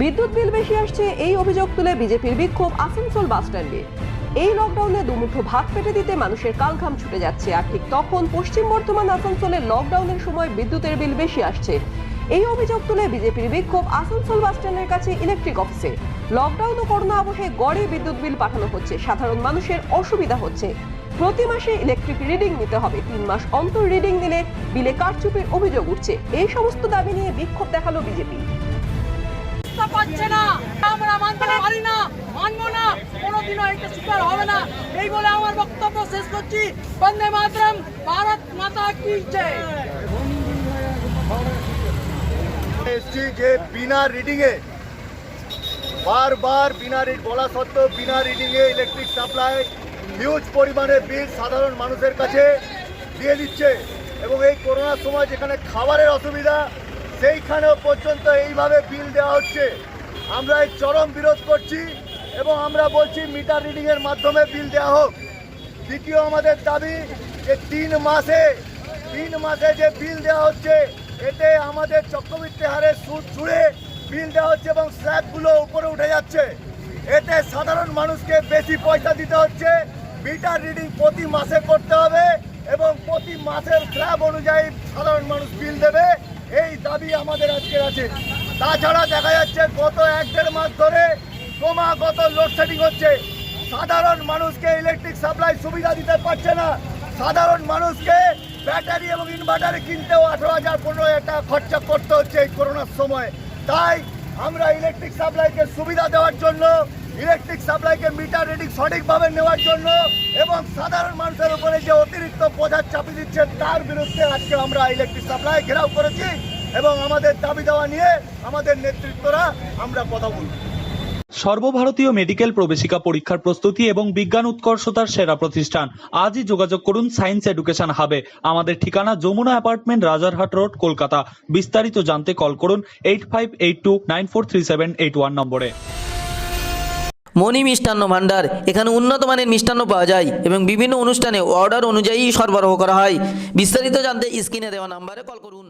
বিদ্যুৎ বিল বেশি আসছে, এই অভিযোগ তুলে বিজেপির বিক্ষোভ আসানসোল বাস স্ট্যান্ডে। এই লকডাউনে দুমুঠো ভাত পেটে দিতে মানুষের কালঘাম ছুটে যাচ্ছে, আর ঠিক তখন পশ্চিম বর্ধমান আসানসোলে লকডাউনের সময় বিদ্যুতের বিল বেশি আসছে। এই অভিযোগ তুলে বিজেপির বিক্ষোভ আসানসোল বাস স্ট্যান্ডের কাছে ইলেকট্রিক অফিসে লকডাউন ও করোনা আবহে গড়ে বিদ্যুৎ বিল পাঠানো হচ্ছে, সাধারণ মানুষের অসুবিধা হচ্ছে। প্রতি মাসে ইলেকট্রিক রিডিং নিতে হবে, তিন মাস অন্তর রিডিং দিলে বিলে কারচুপির অভিযোগ উঠছে। এই সমস্ত দাবি নিয়ে বিক্ষোভ দেখাল বিজেপি। পাচ্ছে না। আমরা মানতে পারি না, মানবো না, কোনোদিনও এটা স্বীকার হবে না। এই বলে আমার বক্তব্য শেষ করছি। বন্দে মাতরম, ভারত মাতা কি এসছি যে বিনা রিডিংয়ে বারবার বিনা রিড বলা সত্ত্বেও বিনা রিডিংয়ে ইলেকট্রিক সাপ্লাই হিউজ পরিমাণে বিল সাধারণ মানুষের কাছে দিয়ে দিচ্ছে। এবং এই করোনার সময় যেখানে খাবারের অসুবিধা সেইখানেও পর্যন্ত এইভাবে বিল দেওয়া হচ্ছে। আমরা এই চরম বিরোধ করছি এবং আমরা বলছি মিটার রিডিংয়ের মাধ্যমে বিল দেওয়া হোক। দ্বিতীয় আমাদের দাবি যে তিন মাসে তিন মাসে যে বিল দেওয়া হচ্ছে, এতে আমাদের চক্রবৃত্তি হারে সুদ ছুড়ে বিল দেওয়া হচ্ছে এবং স্ল্যাবগুলো উপরে উঠে যাচ্ছে। এতে সাধারণ মানুষকে বেশি পয়সা দিতে হচ্ছে। মিটার রিডিং প্রতি মাসে করতে হবে এবং প্রতি মাসের স্ল্যাব অনুযায়ী সাধারণ মানুষ বিল দেবে। দাবি আমাদের আজকে আছে। তাছাড়া দেখা যাচ্ছে গত এক দেড় মাস ধরে ক্রমাগত লোডশেডিং হচ্ছে। সাধারণ মানুষকে ইলেকট্রিক সাপ্লাই সুবিধা দিতে পারছে না। সাধারণ মানুষকে ব্যাটারি এবং ইনভার্টারে কিনতেও আঠারো হাজার পনেরো হাজার খরচা করতে হচ্ছে এই করোনার সময়। তাই আমরা ইলেকট্রিক সাপ্লাইকে সুবিধা দেওয়ার জন্য ইলেকট্রিক সাপ্লাইকে মিটার রিডিং সঠিকভাবে নেওয়ার জন্য এবং সাধারণ মানুষের উপরে যে অতিরিক্ত বোঝা চাপিয়ে দিচ্ছে, তার বিরুদ্ধে আজকে আমরা ইলেকট্রিক সাপ্লাই ঘেরাও করেছি। এবং আমাদের দাবি দেওয়া নিয়ে আমাদের নেতৃত্বরা আমরা কথা বলব। সর্বভারতীয় মেডিকেল প্রবেশিকা পরীক্ষার প্রস্তুতি এবং বিজ্ঞান উৎকর্ষতার সেরা প্রতিষ্ঠান। আজই যোগাযোগ করুন সায়েন্স এডুকেশন হাবে। আমাদের ঠিকানা যমুনা অ্যাপার্টমেন্ট রাজারহাট রোড কলকাতা। বিস্তারিত জানতে কল করুন eight five eight two nine four three seven eight one নম্বরে। মণি মিষ্টান্ন ভাণ্ডার এখানে উন্নত মানের মিষ্টান্ন পাওয়া যায় এবং বিভিন্ন অনুষ্ঠানে অর্ডার অনুযায়ী সরবরাহ করা হয়। বিস্তারিত জানতে স্ক্রিনে দেওয়া নাম্বারে কল করুন।